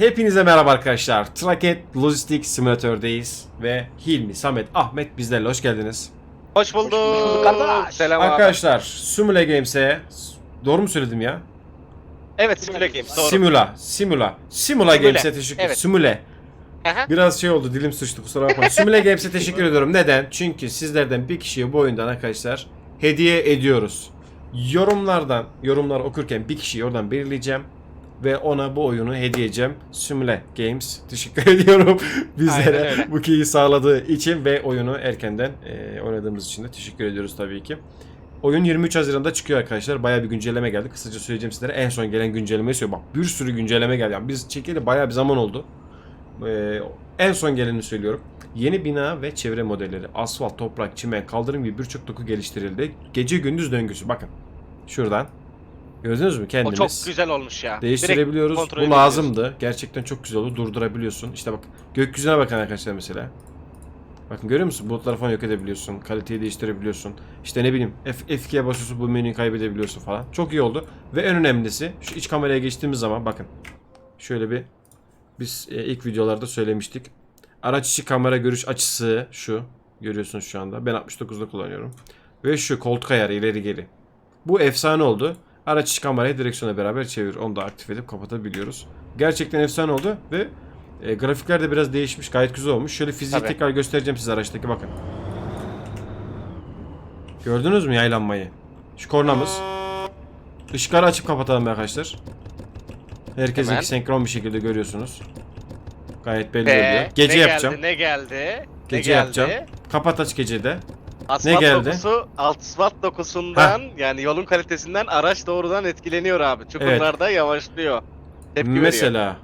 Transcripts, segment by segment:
Hepinize merhaba arkadaşlar. Traket Lojistik Simülatör'deyiz ve Hilmi, Samet, Ahmet bizlerle hoş geldiniz. Hoş bulduk. bulduk kardeş. Selam abi. Arkadaşlar Simula Games'e doğru mu söyledim ya? Evet Simula Games doğru. Simula, Simula, Simula Games'e teşekkür ederim. evet. Simule. Aha. Biraz şey oldu dilim sıçtı kusura bakmayın. Simula Games'e teşekkür ediyorum. Neden? Çünkü sizlerden bir kişiye bu oyundan arkadaşlar hediye ediyoruz. Yorumlardan, yorumlar okurken bir kişiyi oradan belirleyeceğim ve ona bu oyunu hediye edeceğim. Simula Games teşekkür ediyorum bizlere bu key'i sağladığı için ve oyunu erkenden e, oynadığımız için de teşekkür ediyoruz tabii ki. Oyun 23 Haziran'da çıkıyor arkadaşlar. Bayağı bir güncelleme geldi. Kısaca söyleyeceğim sizlere. En son gelen güncellemeyi söylüyorum. Bak bir sürü güncelleme geldi. Yani biz çekeli bayağı bir zaman oldu. Ee, en son geleni söylüyorum. Yeni bina ve çevre modelleri, asfalt, toprak, çimen, kaldırım gibi birçok doku geliştirildi. Gece gündüz döngüsü. Bakın. Şuradan. Gördünüz mü O kendiniz? çok güzel olmuş ya. Değiştirebiliyoruz. Direkt kontrol Bu lazımdı. Gerçekten çok güzel oldu. Durdurabiliyorsun. İşte bak gökyüzüne bakın arkadaşlar mesela. Bakın görüyor musun? Bulutları falan yok edebiliyorsun. Kaliteyi değiştirebiliyorsun. İşte ne bileyim F- F2'ye basıyorsun bu menüyü kaybedebiliyorsun falan. Çok iyi oldu. Ve en önemlisi şu iç kameraya geçtiğimiz zaman bakın. Şöyle bir biz e, ilk videolarda söylemiştik. Araç içi kamera görüş açısı şu. Görüyorsunuz şu anda. Ben 69'da kullanıyorum. Ve şu koltuk ayarı ileri geri. Bu efsane oldu. Araç kamerayı direksiyona beraber çevir. Onu da aktif edip kapatabiliyoruz. Gerçekten efsane oldu ve e, grafikler de biraz değişmiş. Gayet güzel olmuş. Şöyle fiziği Tabii. tekrar göstereceğim size araçtaki bakın. Gördünüz mü yaylanmayı? Şu kornamız. Işıkları açıp kapatalım arkadaşlar. Herkesinki Hemen. senkron bir şekilde görüyorsunuz. Gayet belli oluyor. Gece ne yapacağım. Geldi, ne geldi? Gece ne yapacağım. geldi? Kapat aç gecede. Asfalt geldi? dokusu, asfalt dokusundan yani yolun kalitesinden araç doğrudan etkileniyor abi. Çukurlarda yavaşlıyor. Tepki veriyor. Mesela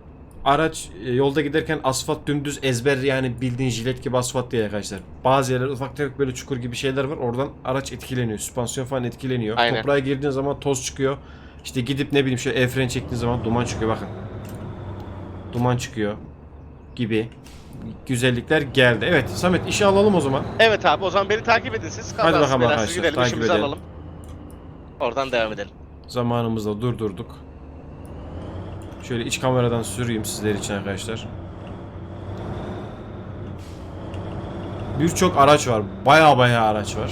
araç e, yolda giderken asfalt dümdüz ezber yani bildiğin jilet gibi asfalt değil arkadaşlar. Bazı yerler ufak tefek böyle çukur gibi şeyler var. Oradan araç etkileniyor. Süspansiyon falan etkileniyor. Aynen. Toprağa girdiğin zaman toz çıkıyor. İşte gidip ne bileyim şöyle el freni çektiğin zaman duman çıkıyor bakın. Duman çıkıyor gibi güzellikler geldi. Evet Samet işe alalım o zaman. Evet abi o zaman beni takip edin siz. Hadi bakalım belasız arkadaşlar, gidelim takip işimizi edelim. alalım. Oradan devam edelim. Zamanımızda durdurduk. Şöyle iç kameradan süreyim sizler için arkadaşlar. Birçok araç var. Baya baya araç var.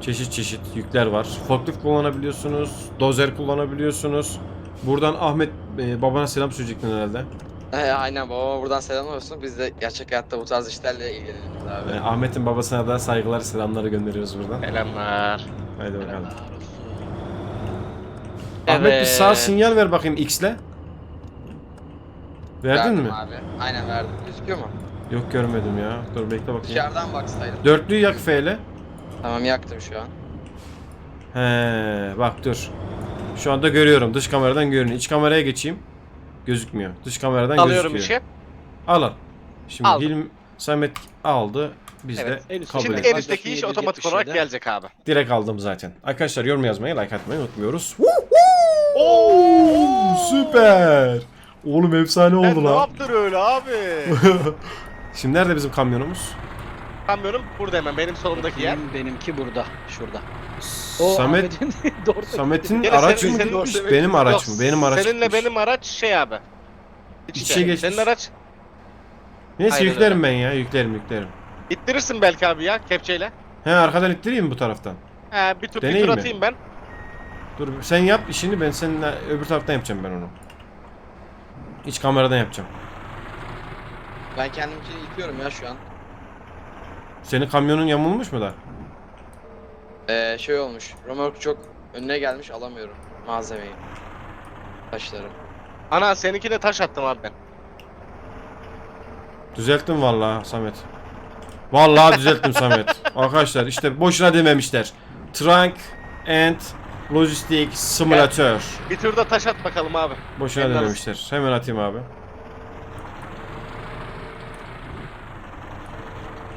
Çeşit çeşit yükler var. Forklift kullanabiliyorsunuz. Dozer kullanabiliyorsunuz. Buradan Ahmet e, babana selam söyleyecektin herhalde. Aynen babama buradan selam olsun. Biz de gerçek hayatta bu tarz işlerle ilgileniyoruz abi. E, Ahmet'in babasına da saygılar selamları gönderiyoruz buradan. Selamlar. Haydi bakalım. Ahmet bir sağ sinyal ver bakayım X'le. Verdin Verdim mi? abi. Aynen verdim. Gözüküyor mu? Yok görmedim ya. Dur bekle bakayım. Dışarıdan baksaydın. Dörtlüyü yak F'yle. Tamam yaktım şu an. He, bak dur. Şu anda görüyorum. Dış kameradan görünüyor. İç kameraya geçeyim. Gözükmüyor. Dış kameradan Alıyorum gözüküyor. işi. Al al. Şimdi Aldım. Hilmi Samet aldı. Biz Evet. de kabul Şimdi en üstteki iş otomatik olarak gelecek abi. Direkt aldım zaten. Arkadaşlar yorum yazmayı, like atmayı unutmuyoruz. Oo! Süper. Oğlum efsane oldu ne lan. yaptın öyle abi? Şimdi nerede bizim kamyonumuz? Kamyonum burada hemen benim solumdaki yer. Benim, benimki burada, şurada. Samet Ahmet'in doğru. Samet'in araç senin- mı senin- gitmiş? senin- Benim araç Yok, mı? Benim araç Seninle gitmiş. benim araç şey abi. İç İçe geçmiş. Senin araç Neyse Aynen yüklerim ben ya. Yüklerim yüklerim. ittirirsin belki abi ya kepçeyle. He arkadan ittireyim mi bu taraftan? He bir tur, bir Deneyeyim tur mi? atayım ben. Dur sen yap işini ben seninle öbür taraftan yapacağım ben onu. İç kameradan yapacağım. Ben kendimkini yıkıyorum ya şu an. Senin kamyonun yamulmuş mu da? Ee, şey olmuş. Romork çok önüne gelmiş alamıyorum malzemeyi. Taşları. Ana seninkine taş attım abi ben. Düzelttim vallahi Samet. Vallahi düzelttim Samet. Arkadaşlar işte boşuna dememişler. Trunk and Logistic Simulator. Bir tur da taş at bakalım abi. Boşuna dememişler. Hemen atayım abi.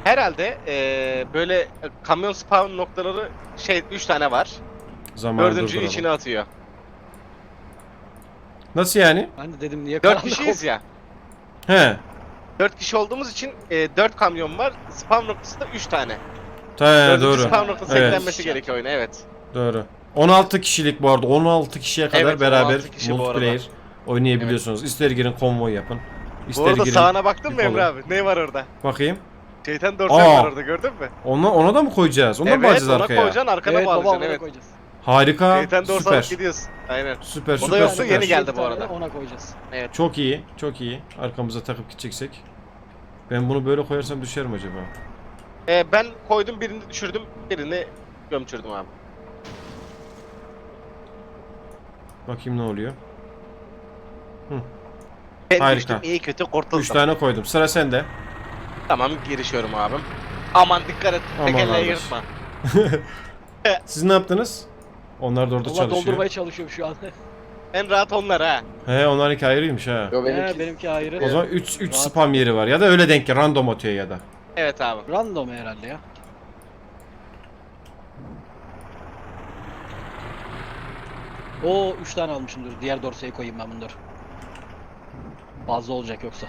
Herhalde eee, böyle kamyon spawn noktaları şey 3 tane var. Zamanı Dördüncüyü durduralım. içine atıyor. Nasıl yani? Ben de dedim niye 4 karanlık kişiyiz ya. He. 4 kişi olduğumuz için 4 kamyon var. Spawn noktası da 3 tane. He Dördüncü doğru. spawn noktası Evet. eklenmesi gerekiyor oyuna evet. Doğru. 16 kişilik bu arada. 16 kişiye kadar Evet, beraber 16 kişi bu multiplayer. Oynayabiliyorsunuz. İster girin konvoy yapın. Bu İster arada girin. sağına baktın mı bir Emre abi? Ne var orada? Bakayım. Şeytan dorsen Aa. var orada gördün mü? Ona, ona da mı koyacağız? Onu da mı evet bağlayacağız ona arkaya? koyacaksın arkana Evet bağlayacaksın evet. koyacağız. Harika. Şeytan dorsen Süper. alıp gidiyorsun. Aynen. Süper O da süper yoktu, süper. yeni geldi bu arada. Ona koyacağız. Çok iyi. Çok iyi. Arkamıza takıp gideceksek. Ben bunu böyle koyarsam düşerim acaba? Ee, ben koydum birini düşürdüm birini gömçürdüm abi. Bakayım ne oluyor. Ben Harika. düştüm iyi kötü kurtuldum. 3 tane koydum. Sıra sende. Tamam girişiyorum abim. Aman dikkat et. Aman Tekerleği kardeş. yırtma. Siz ne yaptınız? Onlar da orada Allah çalışıyor. doldurmaya çalışıyorum şu an. En rahat onlar ha. He onlarınki ayrıymış ha. Yo Benimki, benimki. He, benimki ayrı. O zaman 3 3 Rahat. spam yeri var ya da öyle denk gel random atıyor ya da. Evet abi. Random herhalde ya. O 3 tane almışımdır. Diğer dorsayı koyayım ben bunları. Fazla olacak yoksa.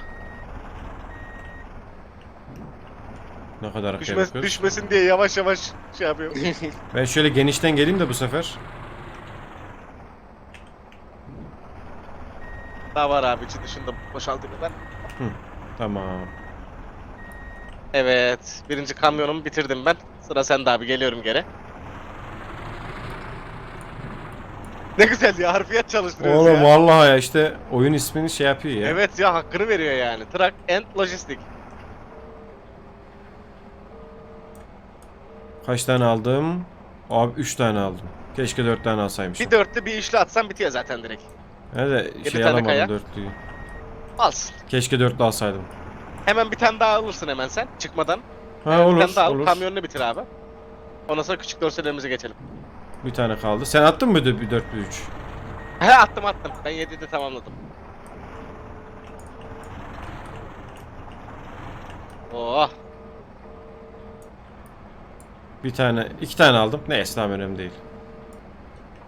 Ne kadar arkaya bakıyoruz. düşmesin diye yavaş yavaş şey yapıyor. Ben şöyle genişten geleyim de bu sefer. Daha var abi içi dışında boşaltayım ben. Tamam. Evet. Birinci kamyonumu bitirdim ben. Sıra sende abi geliyorum geri. Ne güzel ya harfiyat çalıştırıyoruz Oğlum ya. vallahi ya işte oyun ismini şey yapıyor ya. Evet ya hakkını veriyor yani. Truck and Logistic. Kaç tane aldım? Abi 3 tane aldım. Keşke 4 tane alsaymışım. Bir dörtlü bir üçlü atsan bitiyor zaten direkt. Nerede şey tane alamadım kaya. dörtlüyü. Alsın. Keşke dörtlü alsaydım. Hemen bir tane daha alırsın hemen sen çıkmadan. Ha Hemen bir olur tane daha al. olur. Kamyonunu bitir abi. Ondan sonra küçük dorselerimize geçelim. Bir tane kaldı. Sen attın mı bir 4 bir 3? He attım attım. Ben 7'de tamamladım. Oh. Bir tane, iki tane aldım. Neyse tamam önemli değil.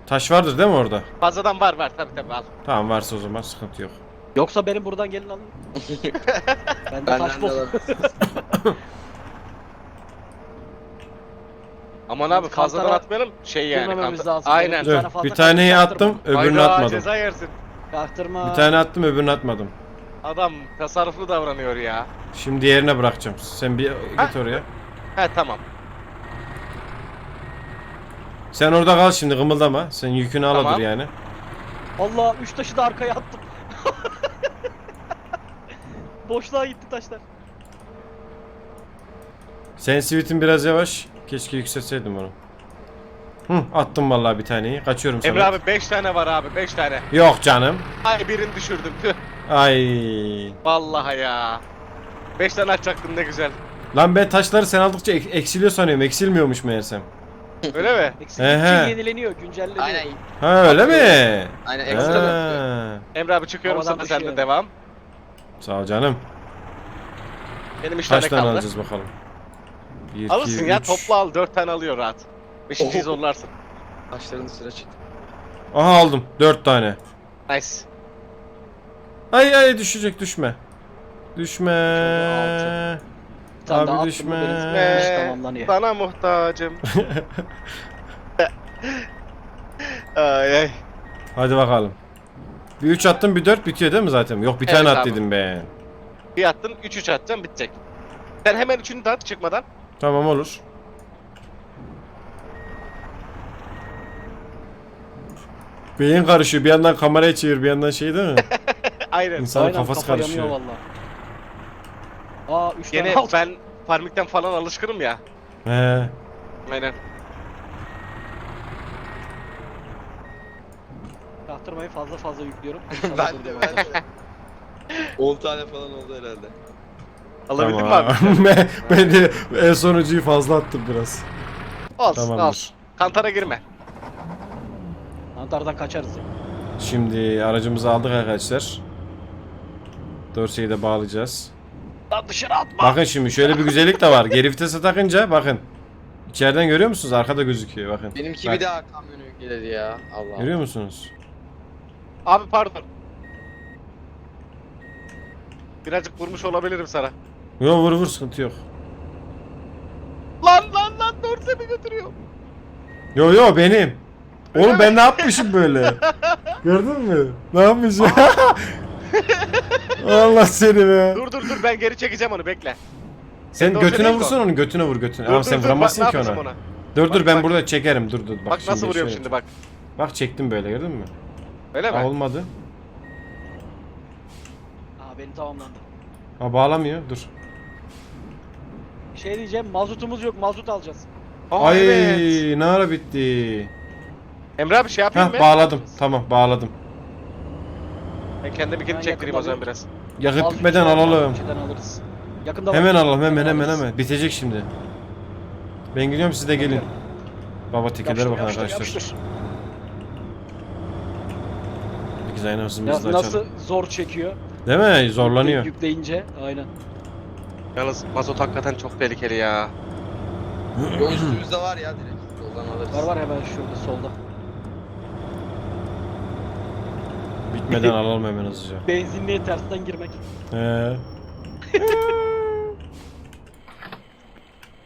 Taş vardır değil mi orada? Fazladan var var tabi tabi al. Tamam varsa o zaman sıkıntı yok. Yoksa benim buradan gelin alın. ben de taş bol. Aman abi fazladan kantara atmayalım şey yani. girmememiz kanta- lazım. Aynen. Bir tane Dur, fazla bir taneyi kaldı, attım, öbürünü Hayda, atmadım. ceza yersin. Çaktırma. Bir tane attım, öbürünü atmadım. Adam tasarruflu davranıyor ya. Şimdi diğerine bırakacağım. Sen bir git oraya. He tamam. Sen orada kal şimdi kımıldama. Sen yükünü al Tamam. odur yani. Allah 3 taşı da arkaya attım. Boşluğa gitti taşlar. Sen sivitin biraz yavaş. Keşke yükseltseydim onu. Hı, attım vallahi bir taneyi. Kaçıyorum sana. Emre abi 5 tane var abi 5 tane. Yok canım. Ay birini düşürdüm tüh. Ay. Vallahi ya. 5 tane açacaktım ne güzel. Lan ben taşları sen aldıkça ek- eksiliyor sanıyorum. Eksilmiyormuş meğersem. Öyle mi? Eksiklikçe Ehe. yenileniyor, güncelleniyor. Aynen. Ha öyle mi? Aynen ekstra. Ha. Emre abi çıkıyorum Havadan sana sen de düşüyor. devam. Sağ ol canım. Benim 3 Kaç tane tane kaldı. alacağız bakalım. 1, Alırsın ya topla al 4 tane alıyor rahat. 5.yi zorlarsın. Taşların üstüne çıktı. Aha aldım. 4 tane. Nice. Ay ay düşecek düşme. Düşme. Bir tane daha Abi mı düşme. benim iş tamamlanıyor. Sana muhtacım. ay ay. Hadi bakalım. Bir 3 attım bir 4 bitiyor değil mi zaten? Yok bir Evet tane abi. attıydım ben. Bir attın 3-3 atacaksın bitecek. Sen hemen üçünü de at çıkmadan. Tamam olur. Beyin karışıyor. Bir yandan kameraya çevir, bir yandan şey değil mi? Aynen. İnsanın Aynen, kafası kafa karışıyor. yanıyor valla. Aa 3 tane Gene aldım. ben farmikten falan alışkınım ya. He. Aynen. Çaktırmayı fazla fazla yüklüyorum. ben de ben de. 10 tane falan oldu herhalde. Alabildin mi abi? ben, ben de en sonuncuyu fazla attım biraz. Olsun Tamamdır. olsun. Kantara girme. Antardan kaçarız ya. Şimdi aracımızı aldık arkadaşlar. Dorseyi de bağlayacağız. Lan dışarı atma. Bakın şimdi şöyle bir güzellik de var. Geri vitese takınca bakın. İçeriden görüyor musunuz? Arkada gözüküyor bakın. Benimki Bak, bir daha kamyonu yükledi ya. Allah. Görüyor musunuz? Abi pardon. Birazcık vurmuş olabilirim sana. Yo vur vur sıkıntı yok. Lan lan lan dorse mi götürüyor? Yo yo benim. Oğlum ben ne yapmışım böyle? Gördün mü? Ne yapmış ya? Allah seni be. Dur dur dur ben geri çekeceğim onu bekle. Sen Doğru götüne değil vursun o. onu götüne vur götüne. Dur, Ama dur, sen dur, vuramazsın bak, ki ne ona. yapacağım Dur dur Bak, ben bak. burada çekerim dur dur. Bak, Bak, nasıl vuruyorum şöyle. şimdi bak. Bak çektim böyle gördün mü? Öyle mi? Olmadı. Aa benim tamamlandı. Ha bağlamıyor dur. Şey diyeceğim mazotumuz yok mazot alacağız. Aa, Ay evet. ne ara bitti. Emre abi şey yapayım Ha mı? bağladım. Tamam bağladım. Ben kendimi geri Ben çektireyim o yakında zaman bir- biraz. Yakıt Mazot bitmeden alalım. Şeyden alırız. Yakında Hemen alalım hemen hemen Alırız. hemen. Bitecek şimdi. Ben gidiyorum siz de gelin. Baba tekerlere Yapıştır, bakın yapıştır, arkadaşlar. yapıştır. İkiz Ya nasıl zor çekiyor. Değil mi? Zorlanıyor. Yükleyince aynen. Yalnız mazot hakikaten çok tehlikeli ya. Yol üstümüzde var ya direkt. Yoldan alırız. Var var hemen şurada solda. Bitmeden alalım hemen hızlıca. Benzinliğe tersten girmek. He.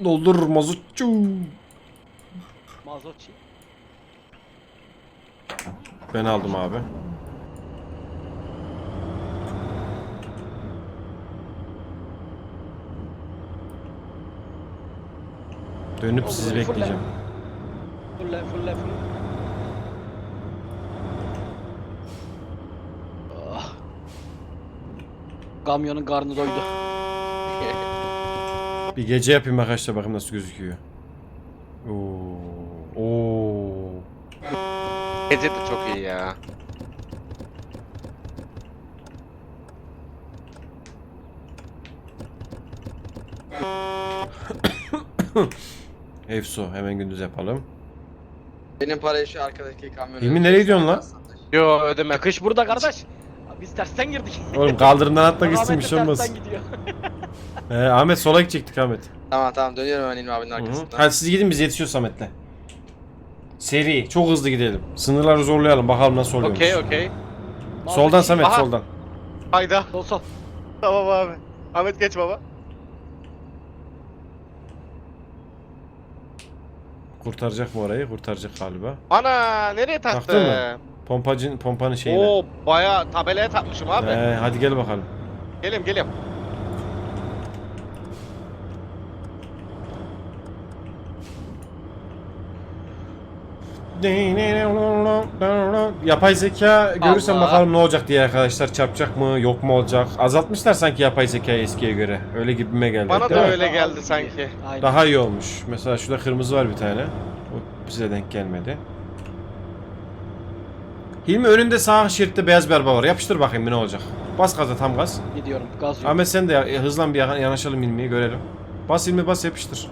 Doldur mazutçu. Mazotçi. Ben aldım abi. Dönüp sizi bekleyeceğim. Fulle fulle fulle. Kamyonun karnı doydu. Bir gece yapayım arkadaşlar bakayım nasıl gözüküyor. Oo. Oo. Gece de çok iyi ya. Efso hemen gündüz yapalım. Benim parayı şu arkadaki kamyona... Hilmi, nereye gidiyorsun lan? Yo ödeme. Kış burada kardeş. Biz tersten girdik. Oğlum kaldırımdan atla gitsin bir şey olmaz. He, Ahmet sola gidecektik Ahmet. Tamam tamam dönüyorum ben İlmi abinin arkasından. Hadi siz gidin biz yetişiyoruz Samet'le. Seri, çok hızlı gidelim. Sınırları zorlayalım bakalım nasıl oluyormuş. Okey okey. Soldan Samet Aha. soldan. Hayda. Sol sol. Tamam abi. Ahmet geç baba. Kurtaracak mı orayı? Kurtaracak galiba. Ana nereye Taktın taktın? mı? Pompacın pompanın şeyine. Oo baya tabelaya takmışım abi. He, hadi gel bakalım. Gelim gelim. Yapay zeka görürsen Allah. bakalım ne olacak diye arkadaşlar. Çarpacak mı? Yok mu olacak? Azaltmışlar sanki yapay zekayı eskiye göre. Öyle gibime geldi. Bana da mi? öyle geldi sanki. Aynen. Daha iyi olmuş. Mesela şurada kırmızı var bir tane. O bize denk gelmedi. Hilmi önünde sağ şeritte beyaz bir araba var. Yapıştır bakayım bir ne olacak. Bas gaza tam gaz. Gidiyorum. Gaz yok. Ahmet sen de ya- hızlan bir yana- yanaşalım Hilmi'yi görelim. Bas Hilmi bas yapıştır.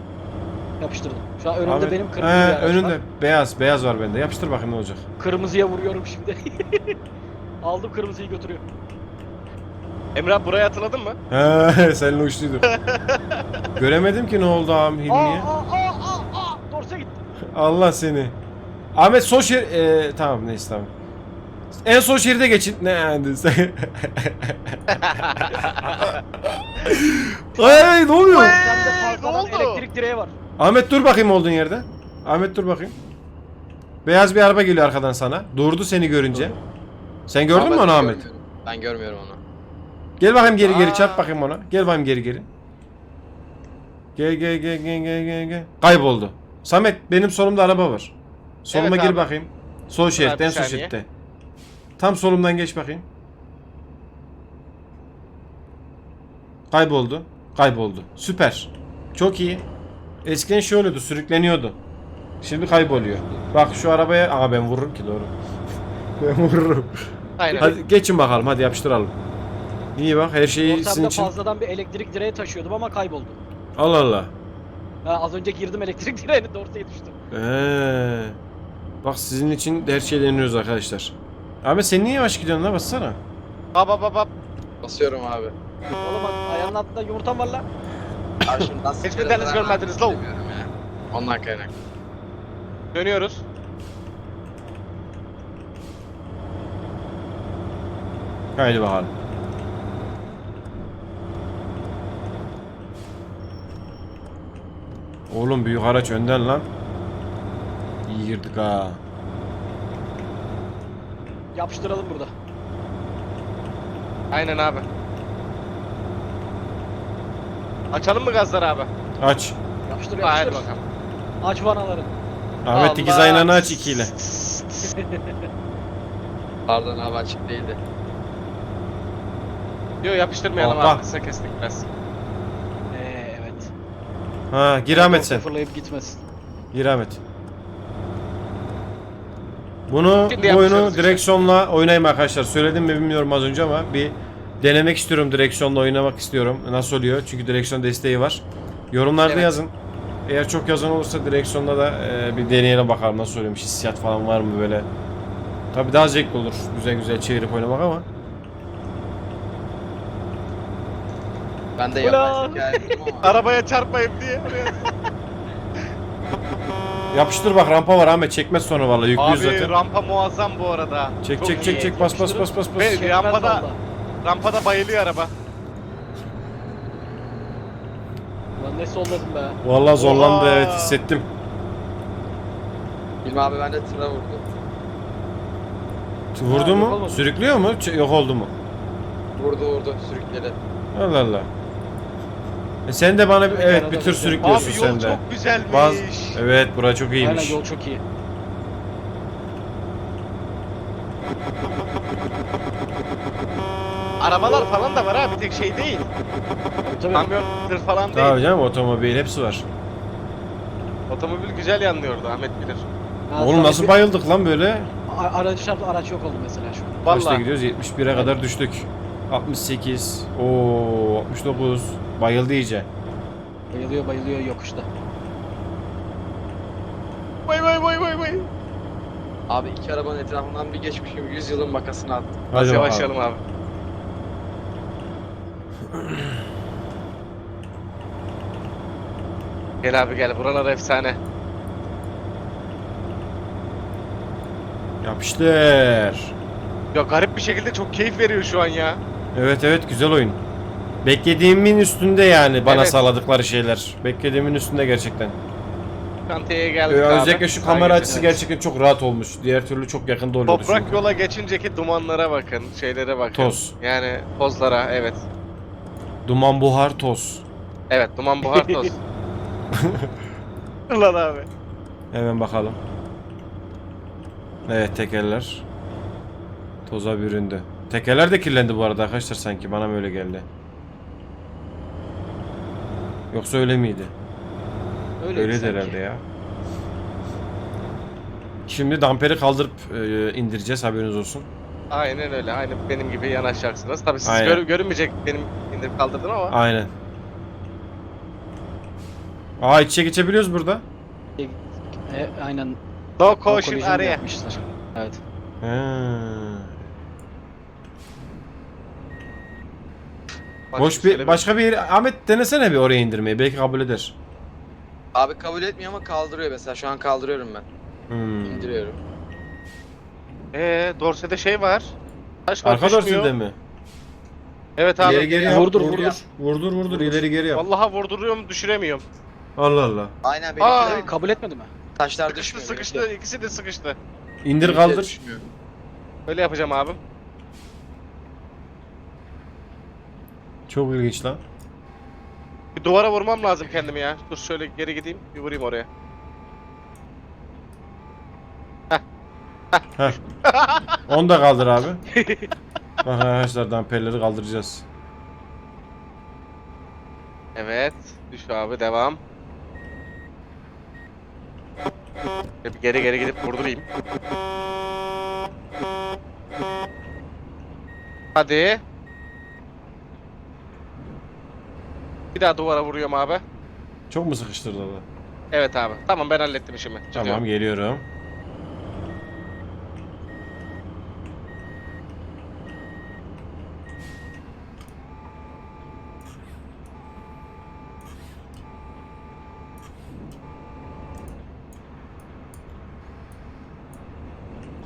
Yapıştırdım. Şu an önümde Ahmet- benim kırmızı He, bir araç önünde var. beyaz beyaz var bende. Yapıştır bakayım ne olacak. Kırmızıya vuruyorum şimdi. Aldım kırmızıyı götürüyor. Emre abi buraya hatırladın mı? He seninle uçtuydu. Göremedim ki ne oldu ağam Aa Hilmi'ye. aa aa aa aa. Dorsa gitti. Allah seni. Ahmet sol şer... Ee, tamam neyse tamam. En sol şeride geçin. Ne yani sen? Ay ne oluyor? Ne oldu? elektrik direği var. Ahmet dur bakayım olduğun yerde. Ahmet dur bakayım. Beyaz bir araba geliyor arkadan sana. Durdu seni görünce. Sen gördün mü onu Ahmet? görmüyorum. Ben görmüyorum onu. Gel bakayım geri geri Aa. çarp bakayım ona. Gel bakayım geri geri. Gel gel gel gel gel gel gel. Kayboldu. Samet benim solumda araba var. Soluma Evet gir abi. bakayım. Sol şeritte en sol saniye. şeritte. Tam solumdan geç bakayım. Kayboldu. Kayboldu. Süper. Çok iyi. Eskiden şey oluyordu sürükleniyordu. Şimdi kayboluyor. Bak şu arabaya... Aa ben vururum ki doğru. ben vururum. Aynen. Hadi geçin bakalım hadi yapıştıralım. İyi bak her şeyi sizin Ortamda için. fazladan bir elektrik direği taşıyordum ama kayboldu. Allah Allah. Ha, az önce girdim elektrik direğine dorsaya düştüm. Ee, bak sizin için her şeyi deniyoruz arkadaşlar. Ahmet sen niye yavaş gidiyorsun lan bassana. Baba baba. Basıyorum abi. Oğlum ayağının altında yumurtam var lan. Abi şimdi nasıl Hiçbir deniz görmediniz lan. Bilmiyorum ya. Ondan kaynaklı. Dönüyoruz. Haydi bakalım. Oğlum büyük araç önden lan. İyi girdik ha. Yapıştıralım burada. Aynen abi. Açalım mı gazları abi? Aç. Yapıştır yapıştır. bakalım. Aç vanaları. Ahmet dikiz Allah. aynanı aç ikiyle. Pardon abi açık değildi. Yok yapıştırmayalım Allah. abi. Kısa kestik biraz. Ee, evet. Ha gir Ahmet sen. Fırlayıp gitmesin. Gir Ahmet. Bunu bu oyunu işte. direksiyonla oynayayım arkadaşlar. Söyledim mi bilmiyorum az önce ama bir denemek istiyorum direksiyonla oynamak istiyorum. Nasıl oluyor? Çünkü direksiyon desteği var. Yorumlarda Evet. yazın. Eğer çok yazan olursa direksiyonda da e, bir deneyelim bakalım nasıl oluyormuş. Hissiyat falan var mı böyle. Tabi daha zevkli olur. Güzel güzel çevirip oynamak ama. Ben de yapay zeka. Arabaya çarpmayayım diye. Yapıştır bak rampa var Ahmet çekmez sonra vallahi yüklüyüz abi zaten. rampa muazzam bu arada. Çek Çok çek iyi. çek çek bas bas bas bas bas. Ve- rampada- valla. Rampada bayılıyor araba. Ulan ne solladım be. Vallahi zorlandı Oha. evet hissettim. Bilmem abi ben de tıra vurdum. Vurdu Ha, yok mu? olmadı. Sürüklüyor mu? Ç- Yok oldu mu? Vurdu vurdu sürükledi. Allah Allah. E sen de bana bir- Evet, bir bir- sürüklüyorsun Abi yol sen de. çok güzelmiş. Baz Evet bura çok iyiymiş. Aynen yol çok iyi. Arabalar falan da var ha bir tek şey değil. Tabii falan değil. Tabii canım otomobil hepsi var. Otomobil güzel yanlıyordu Ahmet bilir. Ha, Oğlum tabii nasıl bir- bayıldık lan böyle? A- Aracı çarptı araç yok oldu mesela şu an. Kaçta Vallahi. gidiyoruz? 71'e kadar düştük. 68. Oo 69. Bayıldı iyice. Bayılıyor bayılıyor yokuşta. Vay vay vay vay vay. Abi iki arabanın etrafından bir geçmişim 100 yılın makasını attım. Hadi bakalım. yavaşlayalım abi. Gel abi gel buralar efsane. Yapıştır. Ya garip bir şekilde çok keyif veriyor şu an ya. Evet evet güzel oyun. Beklediğimin üstünde yani bana Evet. sağladıkları şeyler. Beklediğimin üstünde gerçekten. Şantiyeye Ee, geldik abi. özellikle şu kamera açısı gerçekten çok rahat olmuş. Diğer türlü çok yakında oluyordu Toprak çünkü. yola geçinceki dumanlara bakın, şeylere bakın. Toz. Yani tozlara, evet. Duman buhar toz. Evet, duman buhar toz. Ulan abi. Hemen bakalım. Evet tekerler. Toza büründü. Tekerler de kirlendi bu arada arkadaşlar sanki bana mı öyle geldi? Yoksa öyle miydi? Öyle Öyle herhalde ya. Şimdi damperi kaldırıp e, indireceğiz haberiniz olsun. Aynen öyle. Aynen benim gibi yanaşacaksınız. Tabii siz Aynen. gör- görünmeyecek benim indirip kaldırdım ama. Aynen. Aa içe geçebiliyoruz burada. E, aynen. No caution araya. yapmışlar. Evet. Ha. Bak, Boş bir başka bir yere Ahmet denesene bir oraya indirmeyi belki kabul eder. Abi kabul etmiyor ama kaldırıyor mesela şu an kaldırıyorum ben. Hmm. İndiriyorum. Ee, Dorse'de şey var. Taş var Arka düşmüyor. dorsede mi? Evet abi. İleri geri yap. Vurdur, vurdur, vurdur. Vurdur vurdur ileri geri yap. Vallahi vurduruyorum düşüremiyorum. Allah Allah. Aynen Aa! benimki de Kabul etmedi mi? taşlar Sıkıştı düşmüyor. sıkıştı. İkisi de sıkıştı. İndir kaldır. düşmüyor. Öyle yapacağım abi. Çok ilginç lan. Bir duvara vurmam lazım kendimi ya. Dur şöyle geri gideyim. Bir vurayım oraya. Heh. Onu da kaldır abi. Bak arkadaşlar damperleri kaldıracağız. Evet. Düş abi devam. Bir geri geri gidip vurdurayım. Hadi. Bir daha duvara vuruyorum abi. Çok mu sıkıştırdı? Evet abi. Tamam ben hallettim işimi. Tamam Çıkıyorum. geliyorum.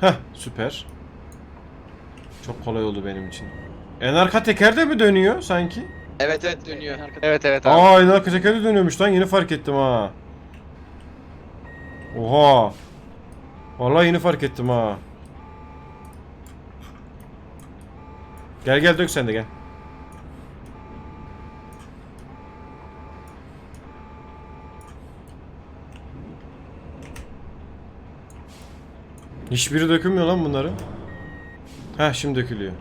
Heh süper. Çok kolay oldu benim için. En arka teker de mi dönüyor sanki? Evet evet dönüyor. Evet evet abi. Aa arka teker de dönüyormuş lan yeni fark ettim ha. Oha. Vallahi yeni fark ettim ha. Gel gel dök sen de gel. Hiçbiri dökülmüyor lan bunların. Ha şimdi dökülüyor.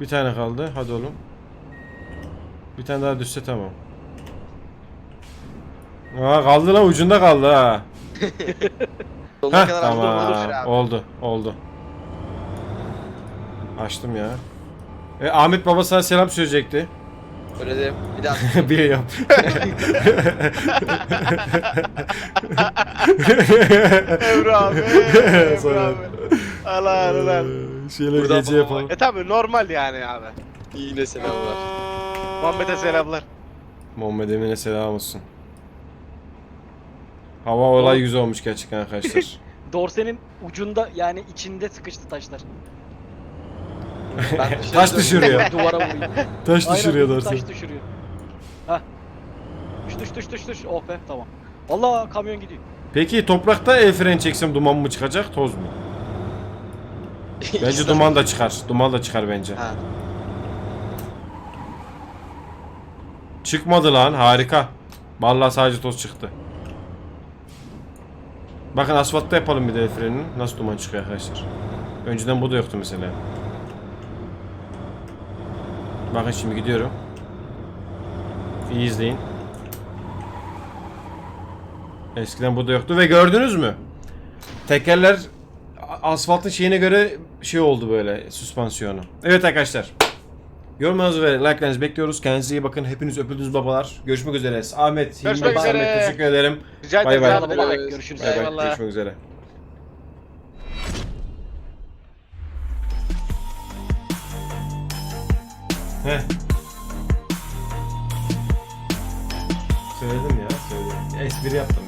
Bir tane kaldı. Hadi oğlum. Bir tane daha düşse tamam. Aa kaldı lan ucunda kaldı ha. Heh, tamam. Oldu, oldu. Açtım ya. E, Ahmet Baba sana selam söyleyecekti. Öyle diyeyim. Bir daha bir yap. Emre abi. Emre abi. Allah Allah. Şöyle Buradan gece yapalım. E tabi normal yani abi. yine selamlar. Muhammed'e selamlar. Muhammed Emin'e selam olsun. Hava olay güzel olmuş gerçekten arkadaşlar. Dorsenin ucunda yani içinde sıkıştı taşlar. Ben dışarı Taş döndüm. düşürüyor. Duvara vuruyor. Taş Aynen, düşürüyor taş dersin. düşürüyor. Hah. Düş düş düş düş düş. Oh be tamam. Allah kamyon gidiyor. Peki toprakta el freni çeksem duman mı çıkacak toz mu? Bence duman da çıkar. Duman da çıkar bence. Ha. Çıkmadı lan harika. Vallahi sadece toz çıktı. Bakın asfaltta yapalım bir de frenini. Nasıl duman çıkıyor arkadaşlar. Önceden bu da yoktu mesela. Bakın şimdi gidiyorum. İyi izleyin. Eskiden bu da yoktu ve gördünüz mü? Tekerler asfaltın şeyine göre şey oldu böyle süspansiyonu. Evet arkadaşlar. Yorumlarınızı ve like'larınızı bekliyoruz. Kendinize iyi bakın. Hepiniz öpüldünüz babalar. Görüşmek üzere. Ahmet, Hilmi, Görüşmek Ahmet teşekkür ederim. Rica Bay ederim. bay. abi, ne demek. görüşürüz. Bay bay. Eyvallah. Görüşmek üzere. Heh. Söyledim ya, söyledim. Espri yaptım